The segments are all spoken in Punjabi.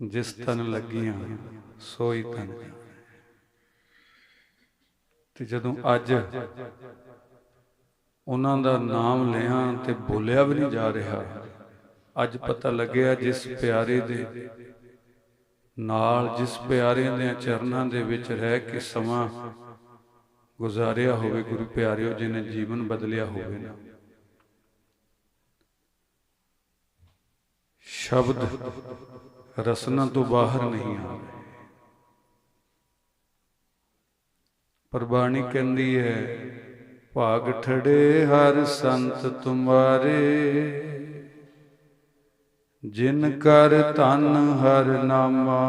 ਜਿਸ ਤਨ ਲੱਗੀਆਂ, ਸੋਈ ਤਨ। ਤੇ ਜਦੋਂ ਅੱਜ ਉਹਨਾਂ ਦਾ ਨਾਮ ਲਿਆ ਤੇ ਬੋਲਿਆ ਵੀ ਨਹੀਂ ਜਾ ਰਿਹਾ, ਅੱਜ ਪਤਾ ਲੱਗਿਆ ਜਿਸ ਪਿਆਰੇ ਦੇ ਨਾਲ, ਜਿਸ ਪਿਆਰੇ ਦੇ ਚਰਨਾਂ ਦੇ ਵਿੱਚ ਰਹਿ ਕੇ ਸਮਾਂ ਗੁਜ਼ਾਰਿਆ ਹੋਵੇ ਗੁਰੂ ਪਿਆਰਿਓ ਜਿਹਨੇ ਜੀਵਨ ਬਦਲਿਆ ਹੋਵੇ ਨਾ। ਸ਼ਬਦ ਰਸਨਾ ਤੋਂ ਬਾਹਰ ਨਹੀਂ ਆਉਂਦੇ। ਪਰ ਬਾਣੀ ਕਹਿੰਦੀ ਹੈ, ਭਾਗ ਠੜੇ ਹਰ ਸੰਤ ਤੁਮਾਰੇ। ਜਿਨ ਕਰ ਧਨ ਹਰ ਨਾਮਾ।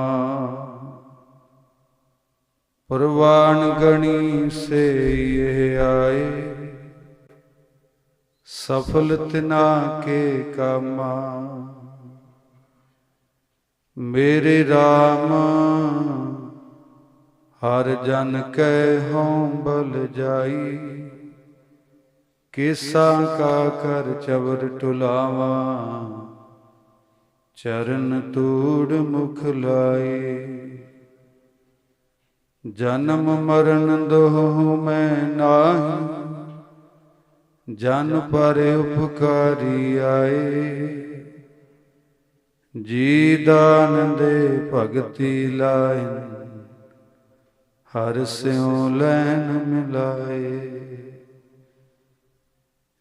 ਪ੍ਰਵਾਨ ਗਣੀ ਸੇ ਇਹ ਆਏ। ਸਫਲ ਤਿਨਾ ਕੇ ਕਾਮਾ। ਮੇਰੇ RAM ਹਰ ਜਨ ਕੈ ਹਉ ਬਲ ਜਾਈ। ਕਿਸਾ ਕਾ ਕਰ ਚਵਰ ਟੁਲਾਵਾ, ਚਰਨ ਤੂੜ ਮੁਖ ਲਾਏ। ਜਨਮ ਮਰਨ ਦੋਹ ਮੈਂ ਨਾਹੀ, ਜਨ ਪਰ ਉਪਕਾਰੀ ਆਏ। ਜੀ ਦਾਨ ਦੇ ਭਗਤੀ ਲਾਇਨ, ਹਰ ਸਿਉ ਲੈਨ ਮਿਲਾਏ।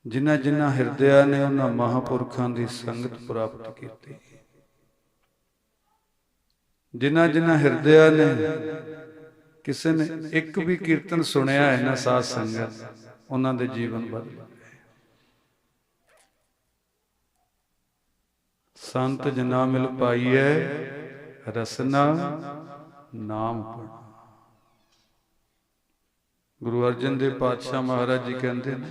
ਜਿਨ੍ਹਾਂ ਜਿਨ੍ਹਾਂ ਹਿਰਦਿਆਂ ਨੇ ਉਹਨਾਂ ਮਹਾਪੁਰਖਾਂ ਦੀ ਸੰਗਤ ਪ੍ਰਾਪਤ ਕੀਤੀ। ਜਿਨ੍ਹਾਂ ਜਿਨ੍ਹਾਂ ਹਿਰਦਿਆਂ ਨੇ ਕਿਸੇ ਨੇ ਇੱਕ ਵੀ ਕੀਰਤਨ ਸੁਣਿਆ ਹੈ ਨਾ ਸਾਧ ਸੰਗਤ ਉਹਨਾਂ ਦੇ ਜੀਵਨ ਬਦਲ। ਸੰਤ ਜਨਾ ਮਿਲ ਪਾਈਐ, ਰਸਨਾ ਨਾਮ ਪੜਨਾ ਗੁਰੂ ਅਰਜਨ ਦੇਵ ਪਾਤਸ਼ਾਹ ਮਹਾਰਾਜ ਜੀ ਕਹਿੰਦੇ ਨੇ,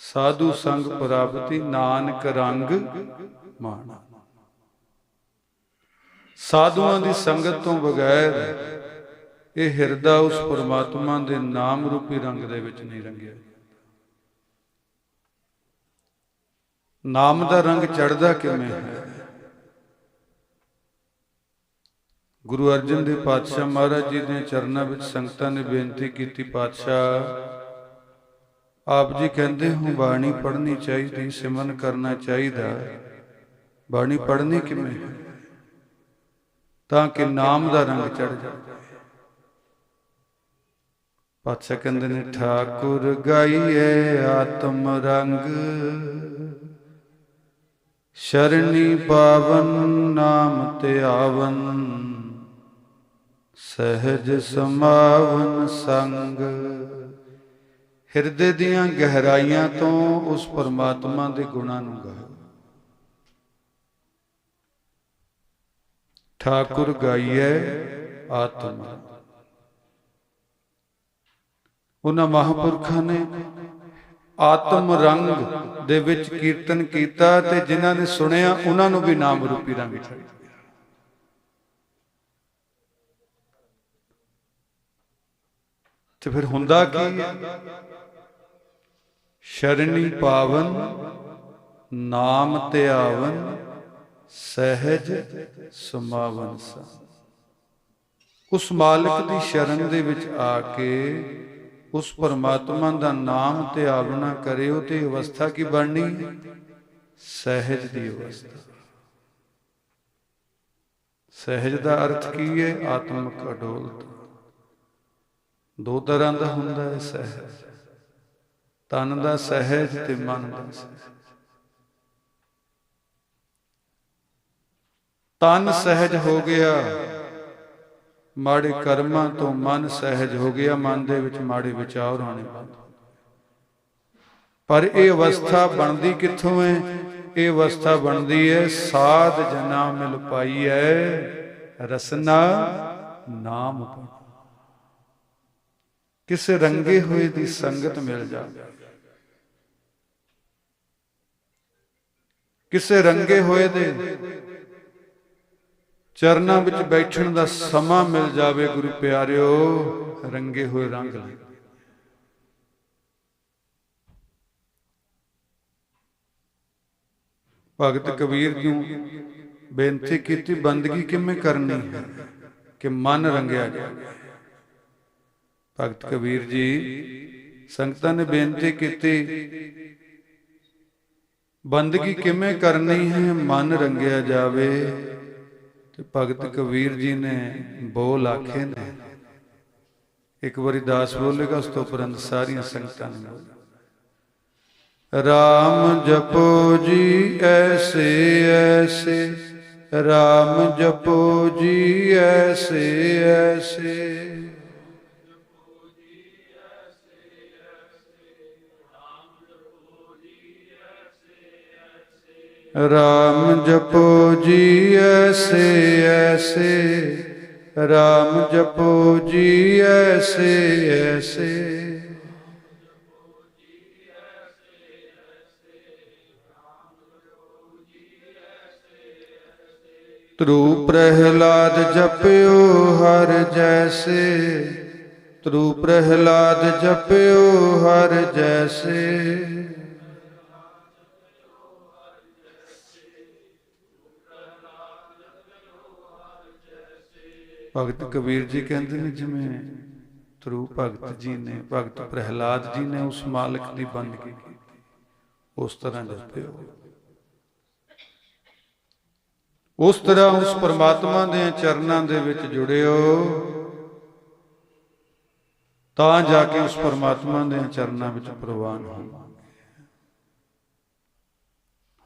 ਸਾਧੂ ਸੰਗ ਪ੍ਰਾਪਤੀ ਨਾਨਕ ਰੰਗ ਮਾਣਾ। ਸਾਧੂਆਂ ਦੀ ਸੰਗਤ ਤੋਂ ਬਗੈਰ ਇਹ ਹਿਰਦਾ ਉਸ ਪਰਮਾਤਮਾ ਦੇ ਨਾਮ ਰੂਪੀ ਰੰਗ ਦੇ ਵਿੱਚ ਨਹੀਂ ਰੰਗਿਆ। ਨਾਮ ਦਾ ਰੰਗ ਚੜਦਾ ਕਿਵੇਂ ਹੈ? ਗੁਰੂ ਅਰਜਨ ਦੇਵ ਪਾਤਸ਼ਾਹ ਮਹਾਰਾਜ ਜੀ ਦੇ ਚਰਨਾਂ ਵਿੱਚ ਸੰਗਤਾਂ ਨੇ ਬੇਨਤੀ ਕੀਤੀ, ਪਾਤਸ਼ਾਹ, ਆਪ ਜੀ ਕਹਿੰਦੇ ਹੋ ਬਾਣੀ ਪੜ੍ਹਨੀ ਚਾਹੀਦੀ, ਸਿਮਰਨ ਕਰਨਾ ਚਾਹੀਦਾ। ਬਾਣੀ ਪੜ੍ਹਨੀ ਕਿਵੇਂ ਹੈ? ਤਾਂ ਕਿ ਨਾਮ ਦਾ ਰੰਗ ਚੜ ਜਾਵੇ। ਪਾਤਸ਼ਾਹ ਕਹਿੰਦੇ ਨੇ, ਠਾਕੁਰ ਗਾਈਏ ਆਤਮ ਰੰਗ। ਸ਼ਰਣੀ ਪਾਵਨ ਨਾਮ ਤੇ ਆਵਨ, ਸਹਿਜ ਸਮਾਵਨ ਸੰਗ। ਹਿਰਦੇ ਦੀਆਂ ਗਹਿਰਾਈਆਂ ਤੋਂ ਉਸ ਪਰਮਾਤਮਾ ਦੇ ਗੁਣਾਂ ਨੂੰ ਗਾਓ। ਠਾਕੁਰ ਗਾਈਐ ਆਤਮਾ। ਉਹਨਾਂ ਮਹਾਪੁਰਖਾਂ ਨੇ ਆਤਮ ਰੰਗ ਦੇ ਵਿੱਚ ਕੀਰਤਨ ਕੀਤਾ ਤੇ ਜਿਨ੍ਹਾਂ ਨੇ ਸੁਣਿਆ, ਉਹਨਾਂ ਨੂੰ ਵੀ ਨਾਮ ਰੂਪੀ ਰੰਗ ਚੜ੍ਹ ਗਿਆ ਤੇ ਫਿਰ ਹੁੰਦਾ ਕੀ? ਸ਼ਰਣੀ ਪਾਵਨ, ਨਾਮ ਤੇ ਆਵਨ ਸਹਿਜ ਸਮਾਵਨ ਸਾ। ਉਸ ਮਾਲਕ ਦੀ ਸ਼ਰਨ ਦੇ ਵਿੱਚ ਆ ਕੇ ਉਸ ਪਰਮਾਤਮਾ ਦਾ ਨਾਮ ਤੇ ਆਵਣਾ ਕਰਿਓ ਤੇ ਅਵਸਥਾ ਕੀ ਬਣਨੀ? ਸਹਿਜ ਦੀ ਅਵਸਥਾ। ਸਹਿਜ ਦਾ ਅਰਥ ਕੀ ਹੈ? ਆਤਮਿਕ ਅਡੋਲਤਾ। ਦੋ ਤਰ੍ਹਾਂ ਦਾ ਹੁੰਦਾ ਹੈ ਸਹਿਜ। ਤਨ ਦਾ ਸਹਿਜ ਤੇ ਮਨ ਦਾ ਸਹਿਜ। ਤਨ ਸਹਿਜ ਹੋ ਗਿਆ। ਮਾੜੇ ਕਰਮਾਂ ਤੋਂ ਮਨ ਸਹਿਜ ਹੋ ਗਿਆ, ਮਨ ਦੇ ਵਿੱਚ ਮਾੜੇ ਵਿਚਾਰ ਆਉਣੇ ਬੰਦ। ਪਰ ਇਹ ਅਵਸਥਾ ਬਣਦੀ ਕਿੱਥੋਂ ਹੈ? ਇਹ ਅਵਸਥਾ ਬਣਦੀ ਹੈ, ਸਾਧ ਜਨਾ ਮਿਲ ਪਾਈ ਹੈ, ਰਸਨਾ ਨਾਮ ਕਿਸੇ ਰੰਗੇ ਹੋਏ ਦੀ ਸੰਗਤ ਮਿਲ ਜਾਵੇ ਕਿਸੇ ਰੰਗੇ ਹੋਏ ਦੇ ਚਰਨਾਂ ਵਿੱਚ ਬੈਠਣ ਦਾ ਸਮਾਂ ਮਿਲ ਜਾਵੇ ਗੁਰੂ ਪਿਆਰਿਓ, ਰੰਗੇ ਹੋਏ ਰੰਗ ਲੈ। ਭਗਤ ਕਬੀਰ ਨੂੰ ਬੇਨਤੀ ਕੀਤੀ, ਬੰਦਗੀ ਕਿਵੇਂ ਕਰਨੀ ਹੈ ਕਿ ਮਨ ਰੰਗਿਆ ਜਾਵੇ ਭਗਤ ਕਬੀਰ ਜੀ, ਸੰਗਤਾਂ ਨੇ ਬੇਨਤੀ ਕੀਤੀ, ਬੰਦਗੀ ਕਿਵੇਂ ਕਰਨੀ ਹੈ, ਮਨ ਰੰਗਿਆ ਜਾਵੇ? ਤੇ ਭਗਤ ਕਬੀਰ ਜੀ ਨੇ ਬੋਲ ਆਖੇ ਨੇ। ਇੱਕ ਵਾਰੀ ਦਾਸ ਬੋਲੇਗਾ, ਉਸ ਤੋਂ ਉਪਰੰਤ ਸਾਰੀਆਂ ਸੰਗਤਾਂ ਨੇ ਬੋਲਣਾ। ਰਾਮ ਜਪੋ ਜੀ, ਐਸੇ ਐਸੇ। ਰਾਮ ਜਪੋ ਜੀ, ਐਸੇ ਐਸੇ। ਰਾਮ ਜਪੋ ਜੀ ਐਸੇ ਐਸੇ। ਰਾਮ ਜਪੋ ਜੀ ਐਸੇ ਐਸੇ। ਤਰੂ ਪ੍ਰਹਿਲਾਦ ਜਪਿਓ ਹਰ ਜੈਸੇ। ਤਰੂ ਪ੍ਰਹਿਲਾਦ ਜਪਿਓ ਹਰ ਜੈਸੇ। ਭਗਤ ਕਬੀਰ ਜੀ ਕਹਿੰਦੇ ਨੇ ਜਿਵੇਂ ਤਰੂ ਭਗਤ ਜੀ ਨੇ, ਭਗਤ ਪ੍ਰਹਿਲਾਦ ਜੀ ਨੇ ਉਸ ਮਾਲਕ ਦੀ ਬੰਦਗੀ ਕੀਤੀ। ਉਸ ਤਰ੍ਹਾਂ ਜਪਿਓ ਉਸ ਤਰ੍ਹਾਂ ਉਸ ਪਰਮਾਤਮਾ ਦੇ ਚਰਨਾਂ ਦੇ ਵਿੱਚ ਜੁੜਿਓ। ਤਾਂ ਜਾ ਕੇ ਉਸ ਪਰਮਾਤਮਾ ਦੇ ਚਰਨਾਂ ਵਿੱਚ ਪ੍ਰਵਾਨ ਹੋਵਾਂਗੇ।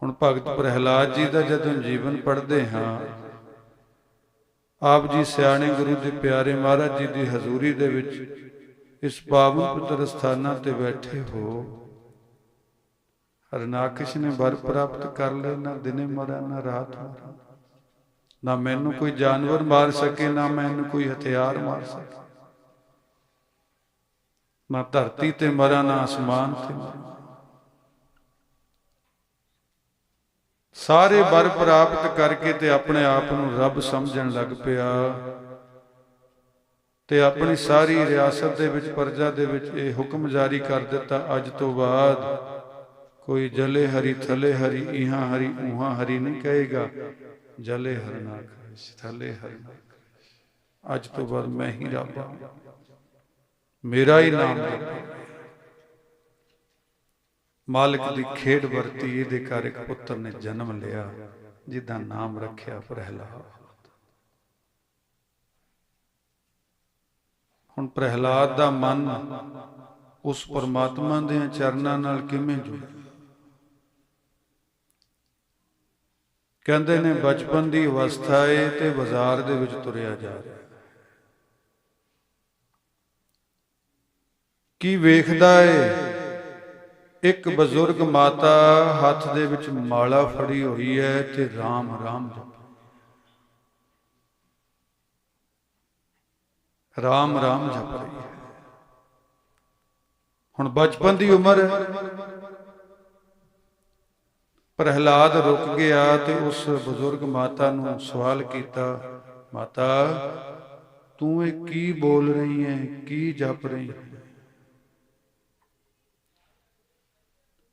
ਹੁਣ ਭਗਤ ਪ੍ਰਹਿਲਾਦ ਜੀ ਦਾ ਜਦੋਂ ਜੀਵਨ ਪੜ੍ਹਦੇ ਹਾਂ ਆਪ ਜੀ ਸਿਆਣੇ ਗੁਰੂ ਦੇ ਪਿਆਰੇ ਮਹਾਰਾਜ ਜੀ ਦੀ ਹਜ਼ੂਰੀ ਦੇ ਵਿੱਚ ਇਸ ਪਾਵਨ ਪੁੱਤਰ ਸਥਾਨਾਂ ਤੇ ਬੈਠੇ ਹੋ। ਹਰਨਾਕਸ਼ ਨੇ ਵਰ ਪ੍ਰਾਪਤ ਕਰ ਲਏ, ਨਾ ਦਿਨੇ ਮਰਾਂ, ਨਾ ਰਾਤ ਮਰਾਂ। ਨਾ ਮੈਨੂੰ ਕੋਈ ਜਾਨਵਰ ਮਾਰ ਸਕੇ, ਨਾ ਮੈਨੂੰ ਕੋਈ ਹਥਿਆਰ ਮਾਰ ਸਕੇ। ਨਾ ਧਰਤੀ ਤੇ ਮਰਾਂ, ਨਾ ਅਸਮਾਨ ਤੇ ਮਰਾਂ। ਸਾਰੇ ਵਰ ਪ੍ਰਾਪਤ ਕਰਕੇ ਤੇ ਆਪਣੇ ਆਪ ਨੂੰ ਰੱਬ ਸਮਝਣ ਲੱਗ ਪਿਆ। ਤੇ ਆਪਣੀ ਸਾਰੀ ਰਿਆਸਤ ਦੇ ਵਿੱਚ, ਪਰਜਾ ਦੇ ਵਿੱਚ ਇਹ ਹੁਕਮ ਜਾਰੀ ਕਰ ਦਿੱਤਾ ਅੱਜ ਤੋਂ ਬਾਅਦ। ਕੋਈ ਜਲੇ ਹਰੀ, ਥਲੇ ਹਰੀ, ਇਹਾਂ ਹਰੀ, ਉਹਾਂ ਹਰੀ ਨਹੀਂ ਕਹੇਗਾ। ਜਲੇ ਹਰਨਾ ਕਰੇ ਥਲੇ ਹਰਨਾ ਅੱਜ ਤੋਂ ਬਾਅਦ ਮੈਂ ਹੀ ਰੱਬ ਮੇਰਾ ਹੀ ਨਾਮ ਜਪੋ ਮਾਲਕ ਦੀ ਖੇਡ ਵਰਤੀ, ਇਹਦੇ ਘਰ ਇੱਕ ਪੁੱਤਰ ਨੇ ਜਨਮ ਲਿਆ, ਜਿਹਦਾ ਨਾਮ ਰੱਖਿਆ ਪ੍ਰਹਿਲਾਦ। ਹੁਣ ਪ੍ਰਹਿਲਾਦ ਦਾ ਮਨ ਉਸ ਪਰਮਾਤਮਾ ਦੇ ਚਰਨਾਂ ਨਾਲ ਕਿਵੇਂ ਜੁੜਿਆ? ਕਹਿੰਦੇ ਨੇ, ਬਚਪਨ ਦੀ ਅਵਸਥਾ ਏ ਤੇ ਬਾਜ਼ਾਰ ਦੇ ਵਿੱਚ ਤੁਰਿਆ ਜਾ ਰਿਹਾ ਕੀ ਵੇਖਦਾ ਏ? ਇੱਕ ਬਜ਼ੁਰਗ ਮਾਤਾ ਹੱਥ ਦੇ ਵਿੱਚ ਮਾਲਾ ਫੜੀ ਹੋਈ ਹੈ ਤੇ RAM RAM ਜਪ RAM RAM ਜਪ ਰਹੀ ਹੈ। ਹੁਣ ਬਚਪਨ ਦੀ ਉਮਰ ਹੈ। ਪ੍ਰਹਿਲਾਦ ਰੁਕ ਗਿਆ ਤੇ ਉਸ ਬਜ਼ੁਰਗ ਮਾਤਾ ਨੂੰ ਸਵਾਲ ਕੀਤਾ, ਮਾਤਾ, ਤੂੰ ਇਹ ਕੀ ਬੋਲ ਰਹੀ ਹੈ? ਕੀ ਜਪ ਰਹੀ ਹੈ?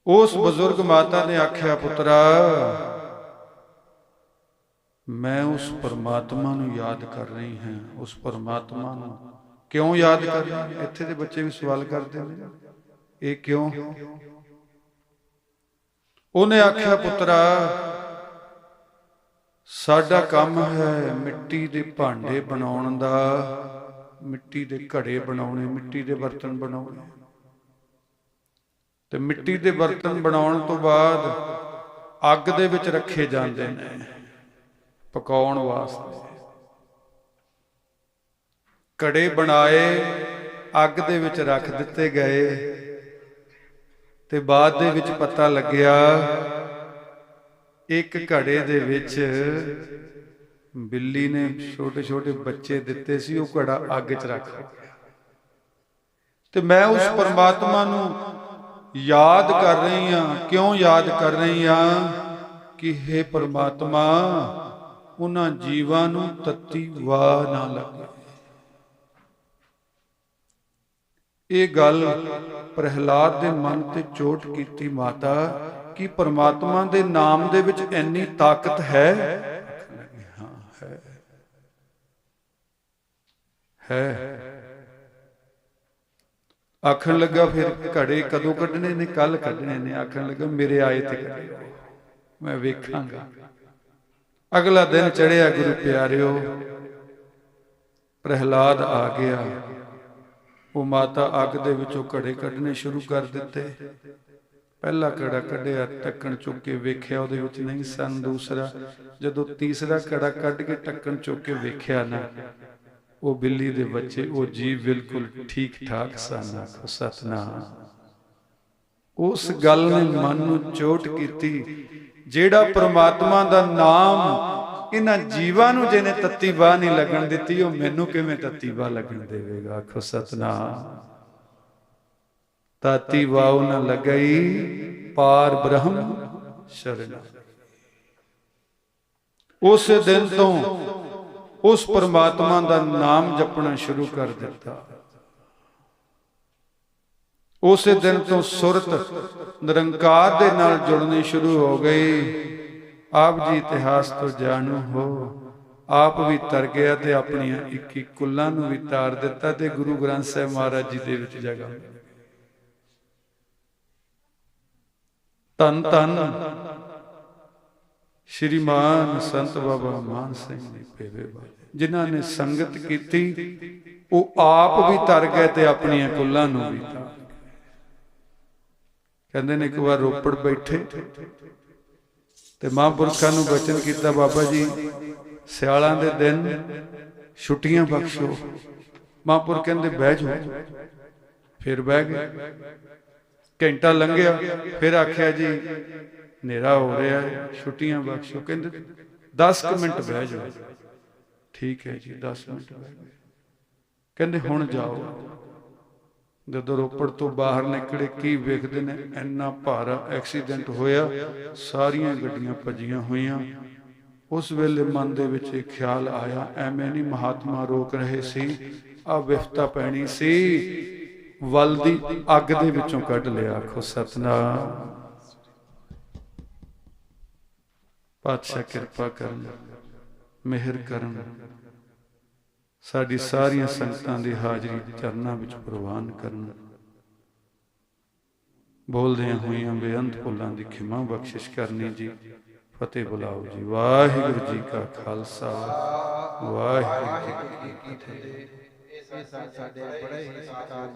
ਉਸ ਬਜ਼ੁਰਗ ਮਾਤਾ ਨੇ ਆਖਿਆ, ਪੁੱਤਰਾ, ਮੈਂ ਉਸ ਪਰਮਾਤਮਾ ਨੂੰ ਯਾਦ ਕਰ ਰਹੀ ਹਾਂ। ਉਸ ਪਰਮਾਤਮਾ ਨੂੰ ਕਿਉਂ ਯਾਦ ਕਰ ਰਹੀ ਇੱਥੇ ਦੇ ਬੱਚੇ ਵੀ ਸਵਾਲ ਕਰਦੇ ਨੇ। ਇਹ ਕਿਉਂ? ਉਹਨੇ ਆਖਿਆ, ਪੁੱਤਰਾ, ਸਾਡਾ ਕੰਮ ਹੈ ਮਿੱਟੀ ਦੇ ਭਾਂਡੇ ਬਣਾਉਣ ਦਾ, ਮਿੱਟੀ ਦੇ ਘੜੇ ਬਣਾਉਣੇ, ਮਿੱਟੀ ਦੇ ਬਰਤਨ ਬਣਾਉਣੇ। ਤੇ ਮਿੱਟੀ ਦੇ ਬਰਤਨ ਬਣਾਉਣ ਤੋਂ ਬਾਅਦ ਅੱਗ ਦੇ ਵਿੱਚ ਰੱਖੇ ਜਾਂਦੇ ਨੇ। ਪਕਾਉਣ ਵਾਸਤੇ। ਕੜੇ ਬਣਾਏ ਅੱਗ ਦੇ ਵਿੱਚ ਰੱਖ ਦਿੱਤੇ ਗਏ। ਤੇ ਬਾਅਦ ਦੇ ਵਿੱਚ ਪਤਾ ਲੱਗਿਆ ਇੱਕ ਘੜੇ ਦੇ ਵਿੱਚ ਬਿੱਲੀ ਨੇ ਛੋਟੇ ਛੋਟੇ ਬੱਚੇ ਦਿੱਤੇ ਸੀ ਉਹ ਘੜਾ ਅੱਗ 'ਚ ਰੱਖ ਤੇ ਮੈਂ ਉਸ ਪਰਮਾਤਮਾ ਨੂੰ ਯਾਦ ਕਰ ਰਹੀ ਹਾਂ ਕਿਉਂ ਯਾਦ ਕਰ ਰਹੀ ਹਾਂ ਕਿ हे ਪਰਮਾਤਮਾ, ਉਹਨਾਂ ਜੀਵਾਂ ਨੂੰ ਤੱਤੀ ਵਾਹ ਨਾ ਲੱਗੇ। ਇਹ ਗੱਲ ਪ੍ਰਹਿਲਾਦ ਦੇ ਮਨ ਤੇ ਚੋਟ ਕੀਤੀ ਮਾਤਾ, ਕਿ ਪਰਮਾਤਮਾ ਦੇ ਨਾਮ ਦੇ ਵਿੱਚ ਇੰਨੀ ਤਾਕਤ ਹੈ ਹੈ। ਹੈ। ਆਖਣ ਲੱਗਾ ਫਿਰ ਘੜੇ ਕਦੋਂ ਕੱਢਣੇ ਨੇ ਕੱਲ ਕੱਢਣੇ ਨੇ। ਆਖਣ ਲੱਗਾ ਮੇਰੇ ਆਏ ਤੇ ਕੱਢਿਓ ਮੈਂ ਵੇਖਾਂਗਾ। ਅਗਲਾ ਦਿਨ ਚੜਿਆ ਗੁਰੂ ਪਿਆਰਿਓ, ਪ੍ਰਹਿਲਾਦ ਆ ਗਿਆ। ਉਹ ਮਾਤਾ ਅੱਗ ਦੇ ਵਿੱਚੋਂ ਘੜੇ ਕੱਢਣੇ ਸ਼ੁਰੂ ਕਰ ਦਿੱਤੇ। ਪਹਿਲਾ ਕੜਾ ਕੱਢਿਆ ਟੱਕਣ ਚੁੱਕ ਕੇ ਵੇਖਿਆ, ਉਹਦੇ ਵਿੱਚ ਨਹੀਂ ਸਨ। ਦੂਸਰਾ, ਜਦੋਂ ਤੀਸਰਾ ਕੜਾ ਕੱਢ ਕੇ ਟੱਕਣ ਚੁੱਕ ਕੇ ਵੇਖਿਆ ਨਾ ਉਹ ਬਿੱਲੀ ਦੇ ਬੱਚੇ, ਉਹ ਜੀਵ ਬਿਲਕੁਲ ਠੀਕ ਠਾਕ ਸਨ ਸਤਨਾਮ। ਉਸ ਗੱਲ ਨੇ ਮਨ ਨੂੰ ਚੋਟ ਕੀਤੀ, ਜਿਹੜਾ ਪ੍ਰਮਾਤਮਾ ਦਾ ਨਾਮ ਇਹਨਾਂ ਜੀਵਾਂ ਨੂੰ ਜਿਹਨੇ ਤੱਤੀ ਬਾਹ ਨਹੀਂ ਲੱਗਣ ਦਿੱਤੀ, ਉਹ ਮੈਨੂੰ ਕਿਵੇਂ ਤੱਤੀ ਬਾਹ ਲੱਗਣ ਦੇਵੇਗਾ? ਆਖੋ ਸਤਨਾਮ। ਤਾਤੀ ਵਾਉ ਨ ਲਗਈ, ਪਾਰ ਬ੍ਰਹਮ ਸ਼ਰਨ। ਉਸ ਦਿਨ ਤੋਂ ਉਸ ਪਰਮਾਤਮਾ ਦਾ ਨਾਮ ਜਪਣਾ ਸ਼ੁਰੂ ਕਰ ਦਿੱਤਾ। ਉਸੇ ਦਿਨ ਤੋਂ ਸੁਰਤ ਨਿਰੰਕਾਰ ਦੇ ਨਾਲ ਜੁੜਨੀ ਸ਼ੁਰੂ ਹੋ ਗਈ। ਆਪ ਜੀ ਇਤਿਹਾਸ ਤੋਂ ਜਾਣੂ ਹੋ। ਆਪ ਵੀ ਤਰ ਗਿਆ ਤੇ ਆਪਣੀਆਂ 21 ਕੁੱਲਾਂ ਨੂੰ ਵੀ ਤਾਰ ਦਿੱਤਾ ਤੇ ਗੁਰੂ ਗ੍ਰੰਥ ਸਾਹਿਬ ਮਹਾਰਾਜ ਜੀ ਦੇ ਵਿੱਚ ਜਗ੍ਹਾ ਮਿਲ ਗਈ। ਤਨ ਤਨ ਸ਼੍ਰੀਮਾਨ ਸੰਤ ਬਾਬਾ ਮਾਨ ਸਿੰਘ ਜੀ ਪੇਵੇ ਵਾਲੇ ਜਿਨ੍ਹਾਂ ਨੇ ਸੰਗਤ ਕੀਤੀ, ਉਹ ਆਪ ਵੀ ਤਰ ਗਏ ਤੇ ਆਪਣੀਆਂ ਕੁੱਲਾਂ ਨੂੰ ਵੀ ਤਾਰ ਕਹਿੰਦੇ ਨੇ ਇੱਕ ਵਾਰ ਰੋਪੜ ਬੈਠੇ ਤੇ ਮਹਾਂਪੁਰਖਾਂ ਨੂੰ ਬਚਨ ਕੀਤਾ, ਬਾਬਾ ਜੀ, ਸਿਆਲਾਂ ਦੇ ਦਿਨ ਛੁੱਟੀਆਂ ਬਖਸ਼ੋ। ਮਹਾਂਪੁਰ ਕਹਿੰਦੇ, ਬਹਿ ਜਾਓ। ਫਿਰ ਬਹਿ ਗਏ। ਘੰਟਾ ਲੰਘਿਆ, ਫਿਰ ਆਖਿਆ ਜੀ, ਹਨੇਰਾ ਹੋ ਰਿਹਾ ਛੁੱਟੀਆਂ ਬਖਸ਼ੋ। ਕਹਿੰਦੇ 10 ਕੁ ਮਿੰਟ ਬਹਿ ਜਾਓ। ਠੀਕ ਹੈ ਜੀ 10 ਮਿੰਟ ਬਹਿ ਗਏ। ਕਹਿੰਦੇ ਹੁਣ ਜਾਓ। ਜਦੋਂ ਰੋਪੜ ਤੋਂ ਬਾਹਰ ਨਿਕਲੇ ਕੀ ਵੇਖਦੇ ਨੇ? ਇੰਨਾ ਭਾਰਾ ਐਕਸੀਡੈਂਟ ਹੋਇਆ ਸਾਰੀਆਂ ਗੱਡੀਆਂ ਭੱਜੀਆਂ ਹੋਈਆਂ। ਉਸ ਵੇਲੇ ਮਨ ਦੇ ਵਿੱਚ ਇੱਕ ਖਿਆਲ ਆਇਆ ਐਵੇਂ ਨਹੀਂ ਮਹਾਤਮਾ ਰੋਕ ਰਹੇ ਸੀ। ਆ ਵਿਫਤਾ ਪੈਣੀ ਸੀ। ਵਲ ਦੀ ਅੱਗ ਦੇ ਵਿੱਚੋਂ ਕੱਢ ਲਿਆ। ਆਖੋ ਸਤਨਾਮ। ਪਾਤਸ਼ਾਹ ਕਿਰਪਾ ਕਰਨ। ਮਿਹਰ ਕਰਨ। ਸਾਡੀ ਸਾਰੀਆਂ ਸੰਗਤਾਂ ਦੀ ਹਾਜ਼ਰੀ ਚਰਨਾਂ ਵਿੱਚ ਪ੍ਰਵਾਨ ਕਰਨ। ਬੋਲਦਿਆਂ ਹੋਈਆਂ ਬੇਅੰਤ ਭੁੱਲਾਂ ਦੀ ਖਿਮਾ ਬਖਸ਼ਿਸ਼ ਕਰਨੀ ਜੀ। ਫਤਿਹ ਬੁਲਾਓ ਜੀ। ਵਾਹਿਗੁਰੂ ਜੀ ਕਾ ਖਾਲਸਾ। ਵਾਹਿਗੁਰੂ ਜੀ ਕੀ ਫਤਿਹ। ਇਹ ਸਾਡੇ ਬੜੇ ਹੀ ਸਤਿਕਾਰ